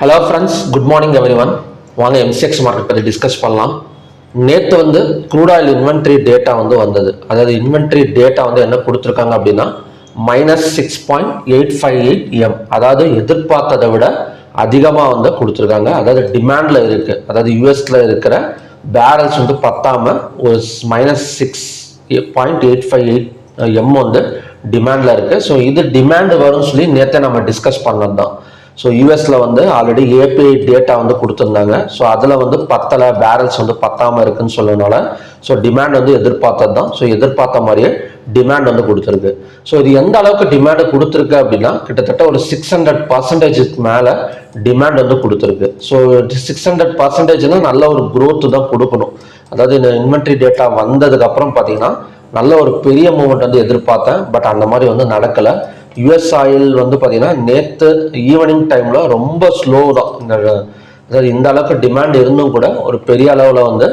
Hello friends good morning everyone வாங்க MCX market பற்றி discuss பண்ணலாம். நேற்று வந்து க்ரூட் ஆயில் இன்வென்ட்ரி டேட்டா வந்து வந்தது. அதாவது இன்வென்ட்ரி டேட்டா வந்து என்ன கொடுத்துருக்காங்க அப்படின்னா minus six point eight five eight M அதாவது எதிர்பார்த்ததை விட அதிகமாக வந்து கொடுத்துருக்காங்க. அதாவது டிமாண்டில் இருக்குது அதாவது யூஎஸில் இருக்கிற பேரல்ஸ் வந்து பத்தாமல் ஒரு minus six point eight five eight M வந்து டிமாண்டில் இருக்குது ஸோ இது டிமாண்ட் வரும்னு சொல்லி நேற்றே நம்ம டிஸ்கஸ் பண்ணது தான் ஸோ யூஎஸில் வந்து ஆல்ரெடி ஏபிஐ டேட்டா வந்து கொடுத்துருந்தாங்க. ஸோ அதில் வந்து பத்தலை பேரல்ஸ் வந்து பத்தாமல் இருக்குன்னு சொல்லனால ஸோ டிமாண்ட் வந்து எதிர்பார்த்தது தான். ஸோ எதிர்பார்த்த மாதிரியே டிமாண்ட் வந்து கொடுத்துருக்கு. ஸோ இது எந்த அளவுக்கு டிமாண்ட் கொடுத்துருக்கு அப்படின்னா கிட்டத்தட்ட ஒரு சிக்ஸ் ஹண்ட்ரட் பர்சன்டேஜுக்கு மேலே டிமாண்ட் வந்து கொடுத்துருக்கு. ஸோ சிக்ஸ் ஹண்ட்ரட் பர்சன்டேஜ்னா நல்ல ஒரு க்ரோத்து தான் கொடுக்கணும். அதாவது இந்த இன்வென்ட்ரி டேட்டா வந்ததுக்கப்புறம் பார்த்தீங்கன்னா நல்ல ஒரு பெரிய மூமெண்ட் வந்து எதிர்பார்த்தேன். பட் அந்த மாதிரி வந்து நடக்கலை. யுஎஸ் ஆயில் வந்து பார்த்தீங்கன்னா நேற்று ஈவினிங் டைமில் ரொம்ப ஸ்லோ தான். இந்த இந்த அளவுக்கு டிமாண்ட் இருந்தும் கூட ஒரு பெரிய அளவில் வந்து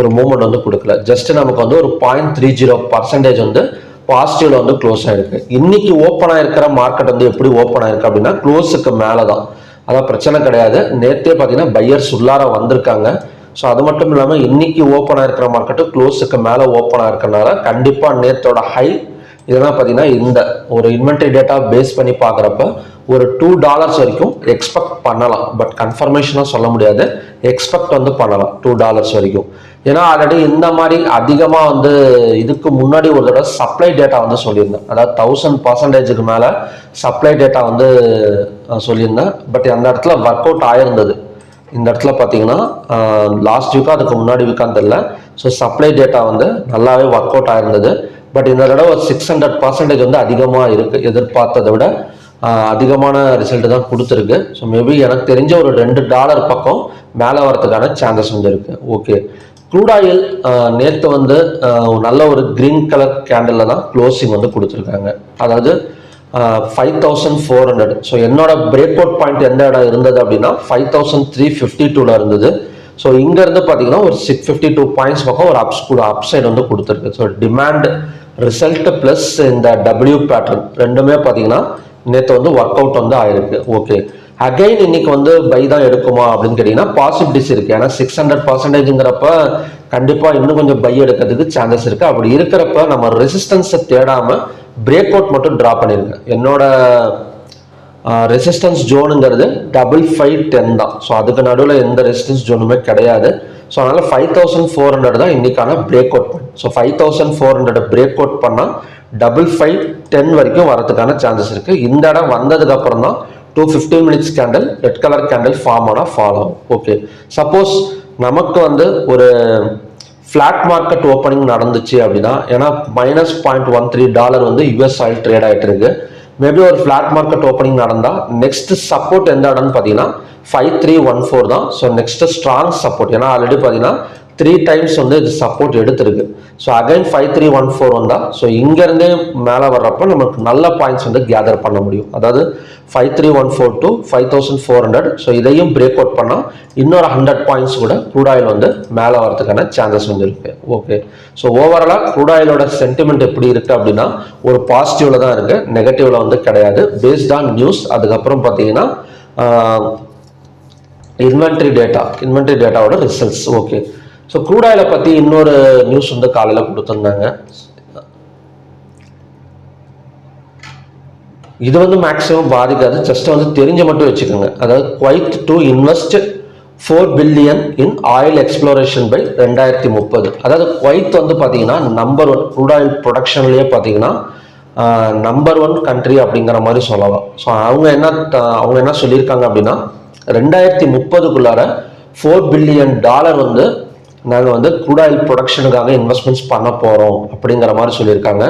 ஒரு மூமெண்ட் வந்து கொடுக்கல. ஜஸ்ட் நமக்கு வந்து ஒரு பாயிண்ட் த்ரீ ஜீரோ பர்சன்டேஜ் வந்து பாசிட்டிவ்ல வந்து க்ளோஸ் ஆயிருக்கு. இன்னைக்கு ஓப்பன் ஆயிருக்கிற மார்க்கெட் வந்து எப்படி ஓப்பன் ஆயிருக்கு அப்படின்னா க்ளோஸுக்கு மேலே தான் அதான் பிரச்சனை கிடையாது. நேற்றே பார்த்தீங்கன்னா பையர்ஸ் உள்ளார வந்திருக்காங்க. ஸோ அது மட்டும் இல்லாமல் இன்னைக்கு ஓப்பன் ஆயிருக்கிற மார்க்கெட்டு க்ளோஸுக்கு மேலே ஓப்பன் ஆயிருக்கனால கண்டிப்பாக நேற்றோட ஹை இதெல்லாம் பார்த்தீங்கன்னா இந்த ஒரு இன்வென்ட்ரி டேட்டா பேஸ் பண்ணி பார்க்குறப்ப ஒரு டூ டாலர்ஸ் வரைக்கும் எக்ஸ்பெக்ட் பண்ணலாம். பட் கன்ஃபர்மேஷனாக சொல்ல முடியாது. எக்ஸ்பெக்ட் வந்து பண்ணலாம். டூ டாலர்ஸ் வரைக்கும். ஏன்னா ஆல்ரெடி இந்த மாதிரி அதிகமாக வந்து இதுக்கு முன்னாடி ஒரு தடவை சப்ளை டேட்டா வந்து சொல்லியிருந்தேன். அதாவது தௌசண்ட் பர்சன்டேஜுக்கு மேலே சப்ளை டேட்டா வந்து சொல்லியிருந்தேன். பட் அந்த இடத்துல ஒர்க் அவுட் ஆயிருந்தது. இந்த இடத்துல பார்த்தீங்கன்னா லாஸ்ட் வீக்கா அதுக்கு முன்னாடி வீக்கான்னு தெரில ஸோ சப்ளை டேட்டா வந்து நல்லாவே ஒர்க் அவுட் ஆயிருந்தது. பட் இந்த தடவை சிக்ஸ் ஹண்ட்ரட் பர்சன்டேஜ் வந்து அதிகமாக இருக்குது எதிர்பார்த்ததை விட அதிகமான ரிசல்ட் தான் கொடுத்துருக்கு. ஸோ மேபி எனக்கு தெரிஞ்ச ஒரு ரெண்டு டாலர் பக்கம் மேலே வரதுக்கான சான்சஸ் வந்து இருக்குது ஓகே க்ரூட் ஆயில் நேற்று வந்து நல்ல ஒரு க்ரீன் கலர் கேண்டலில் தான் க்ளோசிங் வந்து கொடுத்துருக்காங்க. அதாவது five thousand four hundred so என்னோட பிரேக் அவுட் பாயிண்ட் எந்த இடம் இருந்தது அப்படின்னா ஃபைவ் தௌசண்ட் த்ரீ ஃபிஃப்டி டூவில் இருந்தது. ஸோ இங்கேருந்து பார்த்தீங்கன்னா ஒரு சிக்ஸ் ஃபிஃப்டி டூ பாயிண்ட்ஸ் பக்கம் ஒரு அப்ஸ் கூட அப்சைடு வந்து கொடுத்துருக்கு. ஸோ டிமாண்ட் ரிசல்ட் ப்ளஸ் இந்த டபிள்யூ பேட்டர்ன் ரெண்டுமே பார்த்தீங்கன்னா நேற்று வந்து ஒர்க் அவுட் வந்து ஆயிருக்கு. ஓகே அகைன் இன்னைக்கு வந்து பை தான் எடுக்குமா அப்படின்னு கேட்டிங்கன்னா பாசிபிலிட்டிஸ் இருக்குது ஏன்னா சிக்ஸ் ஹண்ட்ரட் பர்சன்டேஜ்ங்கிறப்ப கண்டிப்பாக இன்னும் கொஞ்சம் பை எடுக்கிறதுக்கு சான்சஸ் இருக்குது அப்படி இருக்கிறப்ப நம்ம ரெசிஸ்டன்ஸை தேடாமல் பிரேக் அவுட் மட்டும் ட்ரா பண்ணிருங்க. என்னோட ரெசிஸ்டன்ஸ் ஜோனுங்கிறது டபுள் ஃபைவ் டென் தான். ஸோ அதுக்கு நடுவில் எந்த ரெசிஸ்டன்ஸ் ஜோனுமே கிடையாது. ஸோ அதனால் ஃபைவ் தௌசண்ட் ஃபோர் ஹண்ட்ரட் தான் இன்றைக்கான பிரேக் அவுட் பண்ணி so five thousand four hundred break out பண்ணால் டபுள் ஃபைவ் டென் வரைக்கும் வரதுக்கான சான்சஸ் இருக்குது இந்த இடம் வந்ததுக்கப்புறம் தான் two fifty minutes candle red colour candle form ஆனால் ஃபாலோ ஆகும். ஓகே சப்போஸ் நமக்கு வந்து ஒரு ஃப்ளாட் மார்க்கெட் ஓப்பனிங் நடந்துச்சு அப்படின்னா ஏன்னா minus point one three dollar வந்து யூஎஸ் ஆயில் ட்ரேட் ஆகிட்டு இருக்குது மேபி ஒரு ஃப்ளாட் மார்க்கெட் ஓப்பனிங் நடந்தால் நெக்ஸ்ட் சப்போர்ட் எந்த இடம்னு பார்த்தீங்கன்னா ஃபைவ் த்ரீ ஒன் ஃபோர் தான். ஸோ நெக்ஸ்ட் ஸ்ட்ராங் சப்போர்ட் ஏன்னா ஆல்ரெடி பார்த்தீங்கன்னா த்ரீ டைம்ஸ் வந்து இது சப்போர்ட் எடுத்திருக்கு. So again five three one four வந்தால் ஸோ இங்கேருந்தே மேலே வர்றப்ப நமக்கு நல்ல பாயிண்ட்ஸ் வந்து கேதர் பண்ண முடியும். அதாவது five three one four two five thousand four hundred so இதையும் பிரேக் அவுட் பண்ணால் இன்னொரு ஹண்ட்ரட் பாயிண்ட்ஸ் கூட க்ரூட் ஆயில் வந்து மேலே வரதுக்கான சான்சஸ் வந்து இருக்கு. ஓகே ஸோ ஓவராலாக க்ரூட் ஆயிலோட சென்டிமெண்ட் எப்படி இருக்கு அப்படின்னா ஒரு பாசிட்டிவில் தான் இருக்கு. நெகட்டிவில் வந்து கிடையாது. பேஸ்ட் ஆன் நியூஸ் அதுக்கப்புறம் பார்த்தீங்கன்னா இன்வென்ட்ரி டேட்டா இன்வென்ட்ரி டேட்டாவோட ரிசல்ட்ஸ் ஓகே ஸோ க்ரூட் ஆயிலை பற்றி இன்னொரு நியூஸ் வந்து காலையில் கொடுத்துருந்தாங்க. இது வந்து மேக்ஸிமம் பாதிக்காது. ஜஸ்ட் வந்து தெரிஞ்சு மட்டும் வச்சுக்கோங்க. அதாவது Kuwait to invest four billion in oil exploration by ரெண்டாயிரத்தி முப்பது. அதாவது குவைத் வந்து பார்த்தீங்கன்னா நம்பர் ஒன் க்ரூட் ஆயில் ப்ரொடக்ஷன்லேயே பார்த்தீங்கன்னா நம்பர் ஒன் கண்ட்ரி அப்படிங்கிற மாதிரி சொல்லலாம். ஸோ அவங்க என்ன த- அவங்க என்ன சொல்லியிருக்காங்க அப்படின்னா ரெண்டாயிரத்தி முப்பதுக்குள்ளார ஃபோர் பில்லியன் டாலர் வந்து நாங்கள் வந்து க்ரூட் ஆயில் ப்ரொடக்ஷனுக்காக இன்வெஸ்ட்மெண்ட்ஸ் பண்ண போகிறோம் அப்படிங்கிற மாதிரி சொல்லியிருக்காங்க.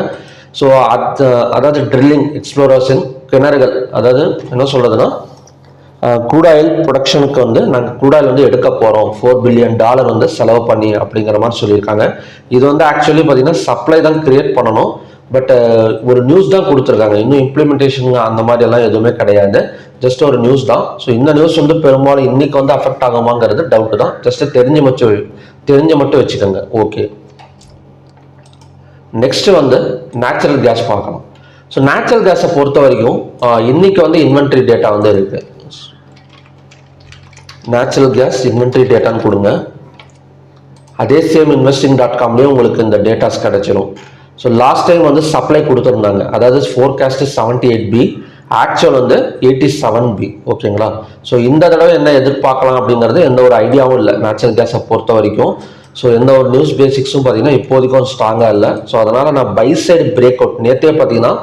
ஸோ அத் அதாவது ட்ரில்லிங் எக்ஸ்ப்ளோரேஷன் கிணறுகள் அதாவது என்ன சொல்கிறதுனா க்ரூட் ஆயில் ப்ரொடக்ஷனுக்கு வந்து நாங்கள் க்ரூட் ஆயில் வந்து எடுக்க போகிறோம் ஃபோர் பில்லியன் டாலர் வந்து செலவு பண்ணி அப்படிங்கிற மாதிரி சொல்லியிருக்காங்க. இது வந்து ஆக்சுவலி பார்த்திங்கன்னா சப்ளை தான் கிரியேட் பண்ணணும். பட் ஒரு நியூஸ் தான் கொடுத்துருக்காங்க. இன்னும் இம்ப்ளிமெண்டேஷன் அந்த மாதிரியெல்லாம் எதுவுமே கிடையாது. ஜஸ்ட் ஒரு நியூஸ் தான். ஸோ இந்த நியூஸ் வந்து பெரும்பாலும் இன்னைக்கு வந்து அஃபெக்ட் ஆகுமாங்கிறது டவுட் தான். ஜஸ்ட் தெரிஞ்சு மட்டும் தெரிஞ்ச மட்டும் வச்சுக்கோங்க. ஓகே நெக்ஸ்ட் வந்து நேச்சுரல் கேஸ் பார்க்கலாம் ஸோ நேச்சுரல் கேஸை பொறுத்த வரைக்கும் இன்றைக்கி இன்னைக்கு வந்து இன்வென்ட்ரி டேட்டா வந்து இருக்கு. நேச்சுரல் கேஸ் இன்வென்ட்ரி டேட்டான்னு கொடுங்க. அதே சேம் இன்வெஸ்டிங் டாட் காம்லேயும் உங்களுக்கு இந்த டேட்டாஸ் கிடச்சிடும் ஸோ லாஸ்ட் டைம் வந்து சப்ளை கொடுத்துருந்தாங்க. அதாவது forecast seventy eight B actual வந்து எயிட்டி செவன் பி ஓகேங்களா ஸோ இந்த தடவை என்ன எதிர்பார்க்கலாம் அப்படிங்கிறது எந்த ஒரு ஐடியாவும் இல்லை. நேச்சுரல் கேஸை பொறுத்த வரைக்கும். ஸோ எந்த ஒரு நியூஸ் பேசிக்ஸும் பார்த்தீங்கன்னா இப்போதைக்கும் ஸ்ட்ராங்காக இல்லை. ஸோ அதனால் நான் பை சைடு பிரேக் அவுட் நேற்றே பார்த்தீங்கன்னா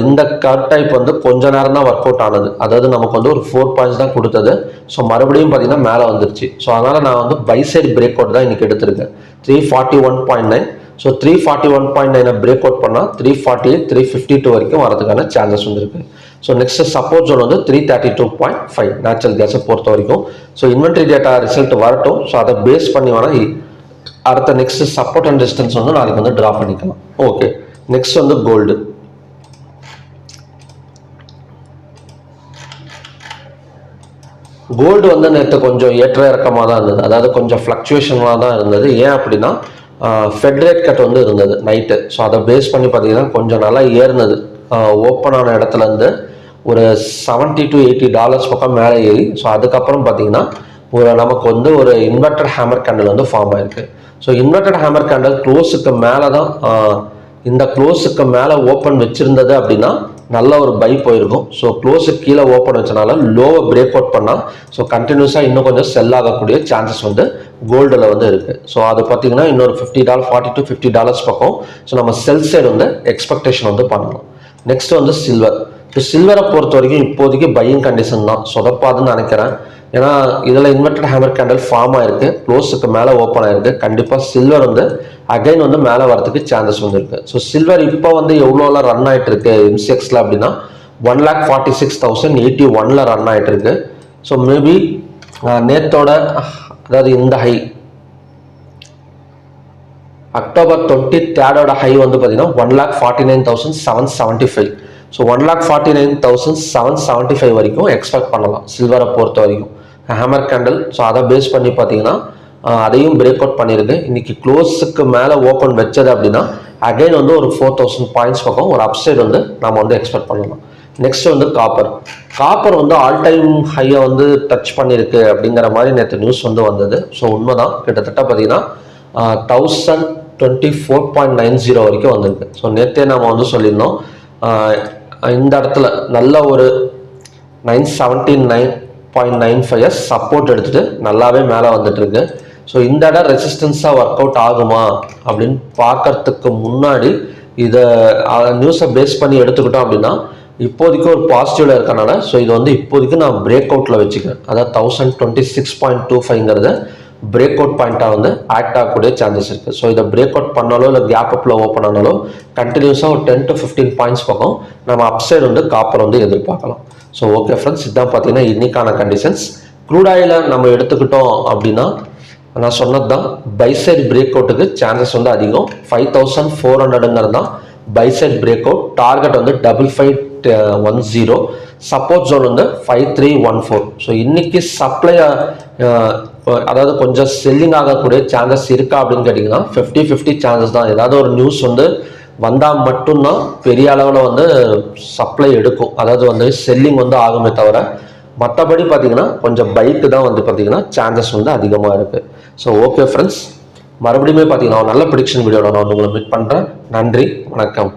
இந்த கட் டைப் வந்து கொஞ்ச நேரம் தான் ஒர்க் அவுட் ஆனது. அதாவது நமக்கு வந்து ஒரு ஃபோர் பாயிண்ட்ஸ் தான் கொடுத்தது. ஸோ மறுபடியும் பார்த்தீங்கன்னா மேலே வந்துருச்சு. ஸோ அதனால் நான் வந்து பை சைடு பிரேக் அவுட் தான் இன்றைக்கி எடுத்திருக்கேன். Three forty one point nine so three forty one point நைனை பிரேக் அவுட் பண்ணால் three forty eight three fifty two வரைக்கும் வரதுக்கான சான்சஸ் வந்துருக்கு ஸோ நெக்ஸ்ட் சப்போர்ட் ஜோன் வந்து three thirty two point five natural கேஸை பொறுத்த வரைக்கும். ஸோ இன்வென்ட்ரி டேட்டா ரிசல்ட் வரட்டும். So அதை பேஸ் பண்ணி வேணால் அடுத்த நெக்ஸ்ட் சப்போர்ட் அண்ட் டிஸ்டன்ஸ் வந்து நாளைக்கு வந்து ட்ரா பண்ணிக்கலாம். ஓகே நெக்ஸ்ட் வந்து கோல்டு கோல்டு வந்து நேற்று கொஞ்சம் ஏற்ற இறக்கமாக தான் இருந்தது. அதாவது கொஞ்சம் ஃப்ளக்சுவேஷனாக தான் இருந்தது. ஏன் அப்படின்னா ஃபெட்ரேட் கட் வந்து இருந்தது நைட்டு ஸோ அதை பேஸ் பண்ணி பார்த்தீங்கன்னா கொஞ்சம் நல்லா ஏறினது. ஓப்பன் ஆன இடத்துலருந்து ஒரு செவன்ட்டி டு எயிட்டி டாலர்ஸ் பக்கம் மேலே ஏறி ஸோ அதுக்கப்புறம் பார்த்தீங்கன்னா ஒரு நமக்கு வந்து ஒரு இன்வெர்டட் ஹேமர் கேண்டில் வந்து ஃபார்ம் ஆயிருக்கு. ஸோ இன்வெர்டட் ஹேமர் கேண்டில் க்ளோஸுக்கு மேலே தான் இந்த க்ளோஸுக்கு மேலே ஓப்பன் வச்சுருந்தது அப்படின்னா நல்ல ஒரு பை போயிருக்கும். ஸோ க்ளோஸுக்கு கீழே ஓப்பன் வச்சனால லோவை பிரேக் அவுட் பண்ணால் ஸோ கண்டினியூஸாக இன்னும் கொஞ்சம் செல் ஆகக்கூடிய சான்சஸ் வந்து கோல்டில் வந்து இருக்குது ஸோ அது பார்த்தீங்கன்னா இன்னொரு fifty dollar forty to fifty dollars பக்கம். ஸோ நம்ம செல் சைடு வந்து எக்ஸ்பெக்டேஷன் வந்து பண்ணலாம். நெக்ஸ்ட் வந்து சில்வர் இப்போ சில்வரை பொறுத்த வரைக்கும் இப்போதைக்கு பையிங் கண்டிஷன் தான். சொதப்பாதுன்னு நினைக்கிறேன். ஏன்னா இதில் இன்வெர்டட் ஹேமர் கேண்டல் ஃபார்ம் ஆயிருக்கு. க்ளோஸுக்கு மேலே ஓப்பன் ஆயிருக்கு. கண்டிப்பாக சில்வர் வந்து அகைன் வந்து மேலே வரதுக்கு சான்சஸ் வந்துருக்கு ஸோ சில்வர் இப்போ வந்து எவ்வளோலாம் ரன் ஆயிட்டு இருக்கு இம்செக்ஸில் அப்படின்னா one lakh forty six thousand eighty ஒனில் ரன் ஆகிட்டு இருக்கு ஸோ மேபி நேத்தோட அதாவது இந்த ஹை அக்டோபர் டுவெண்ட்டி தேர்டோட ஹை வந்து பார்த்தீங்கன்னா one lakh forty nine thousand seven seventy five so one lakh forty nine thousand seven seventy five வரைக்கும் எக்ஸ்பெக்ட் பண்ணலாம். சில்வரை பொறுத்த வரைக்கும். ஹேமர் கேண்டில் ஸோ அதை பேஸ் பண்ணி பார்த்தீங்கன்னா அதையும் பிரேக் அவுட் பண்ணியிருக்கு இன்றைக்கி க்ளோஸுக்கு மேலே ஓப்பன் வச்சது அப்படின்னா அகைன் வந்து ஒரு ஃபோர் தௌசண்ட் பாயிண்ட்ஸ் பக்கம் ஒரு அப்சைட் வந்து நம்ம வந்து எக்ஸ்பெக்ட் பண்ணலாம். நெக்ஸ்ட் வந்து காப்பர் காப்பர் வந்து ஆல் டைம் ஹையை வந்து டச் பண்ணியிருக்கு அப்படிங்கிற மாதிரி நேற்று நியூஸ் வந்து வந்தது. ஸோ உண்மைதான். கிட்டத்தட்ட பார்த்தீங்கன்னா thousand twenty four point nine zero வரைக்கும் வந்திருக்கு. ஸோ நேற்றே நம்ம வந்து சொல்லியிருந்தோம். இந்த இடத்துல நல்ல ஒரு nine seventeen nine point nine five support எடுத்துட்டு நல்லாவே மேலே வந்துட்டுருக்கு. ஸோ இந்த இடம் ரெசிஸ்டன்ஸாக ஒர்க் அவுட் ஆகுமா அப்படின்னு பார்க்கறதுக்கு முன்னாடி இதை நியூஸை பேஸ் பண்ணி எடுத்துக்கிட்டோம் அப்படின்னா இப்போதைக்கு ஒரு பாசிட்டிவில் இருக்கனால ஸோ இது வந்து இப்போதைக்கு நான் பிரேக் அவுட்டில் வச்சுக்கிறேன். அதாவது thousand twenty six point two ஃபைவ்ங்கிறத break out பாயிண்ட்டாக வந்து ஆக்ட் ஆகக்கூடிய சான்சஸ் இருக்குது ஸோ இதை பிரேக் அவுட் பண்ணாலோ இல்லை கேப் அப்பில் ஓப்பன் ஆனாலோ கண்டினியூஸாக ஒரு டென் டு ஃபிஃப்டீன் பாயிண்ட்ஸ் பக்கம் நம்ம அப்சைடு வந்து காப்பர் வந்து எதிர்பார்க்கலாம். ஸோ ஓகே ஃப்ரெண்ட்ஸ் இதான் பார்த்தீங்கன்னா இன்னைக்கான கண்டிஷன்ஸ் க்ரூட் ஆயில நம்ம எடுத்துக்கிட்டோம் அப்படின்னா நான் சொன்னது தான் பைசைட் பிரேக் அவுட்டுக்கு சான்சஸ் வந்து அதிகம். ஃபைவ் தௌசண்ட் ஃபோர் ஹண்ட்ரடுங்கிறது தான் buy side break out target வந்து double five one zero support zone வந்து five three one four so இன்னைக்கு சப்ளை அதாவது கொஞ்சம் செல்லிங் ஆகக்கூடிய சான்சஸ் இருக்கா அப்படின்னு கேட்டிங்கன்னா ஃபிஃப்டி ஃபிஃப்டி சான்சஸ் தான். ஏதாவது ஒரு நியூஸ் வந்து வந்தால் மட்டும்தான் பெரிய அளவில் வந்து சப்ளை எடுக்கும். அதாவது வந்து செல்லிங் வந்து ஆகுமே தவிர மற்றபடி பார்த்தீங்கன்னா கொஞ்சம் பைக்கு தான் வந்து பார்த்தீங்கன்னா சான்சஸ் வந்து அதிகமாக இருக்குது ஸோ ஓகே ஃப்ரெண்ட்ஸ் மறுபடியுமே பார்த்தீங்கன்னா நல்ல ப்ரிடிக்ஷன் வீடியோவில் நான் வந்து உங்களை மீட் பண்ணுறேன் நன்றி. வணக்கம்.